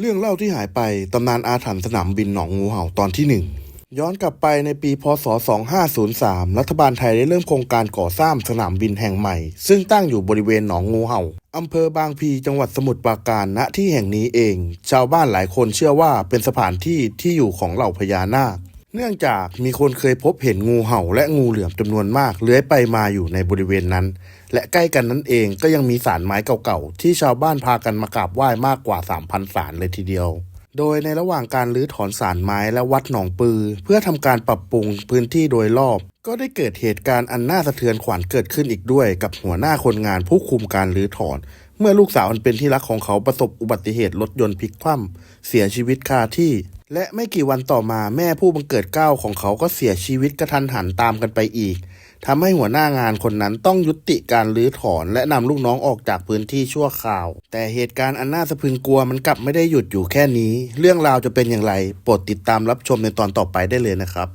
เรื่องเล่าที่หายไป ตำนานอาถรรพ์สนามบินหนองงูเห่าตอนที่หนึ่งย้อนกลับไปในปีพศ 2503 รัฐบาลไทยได้เริ่มโครงการก่อสร้างสนามบินแห่งใหม่ ซึ่งตั้งอยู่บริเวณหนองงูเห่าอำเภอบางพีจังหวัดสมุทรปราการณที่แห่งนี้เอง ชาวบ้านหลายคนเชื่อว่าเป็นสถานที่ที่อยู่ของเหล่าพญานาค เนื่องจากมีคนเคยพบเห็นงูเห่าและงูเหลือมจำนวนมากเลื้อยไปมาอยู่ในบริเวณนั้น และใกล้กันนั้นเองก็ยังมีศาลไม้เก่าๆ ที่ชาวบ้านพากันมากราบไหว้มากกว่า 3,000ศาลเลยทีเดียว โดยในระหว่างการรื้อถอนศาลไม้และวัดหนองปือ เพื่อทำการปรับปรุงพื้นที่โดยรอบ ก็ได้เกิดเหตุการณ์อันน่าสะเทือนขวัญเกิดขึ้นอีกด้วย กับหัวหน้าคนงานผู้คุมการรื้อถอน เมื่อลูกสาวอันเป็นที่รักของเขาประสบอุบัติเหตุรถยนต์พลิกคว่ำเสียชีวิตคาที่ และไม่กี่วันต่อมาแม่ผู้บังเกิดเกล้าของเขาก็เสียชีวิตกระทันหันตามกันไปอีกทำให้หัวหน้างานคนนั้นต้องยุติการรื้อถอน และนำลูกน้องออกจากพื้นที่ชั่วคราว แต่เหตุการณ์อันน่าสะพรึงกลัวมันกลับไม่ได้หยุดอยู่แค่นี้ เรื่องราวจะเป็นอย่างไร โปรดติดตามรับชมในตอนต่อไปได้เลยนะครับ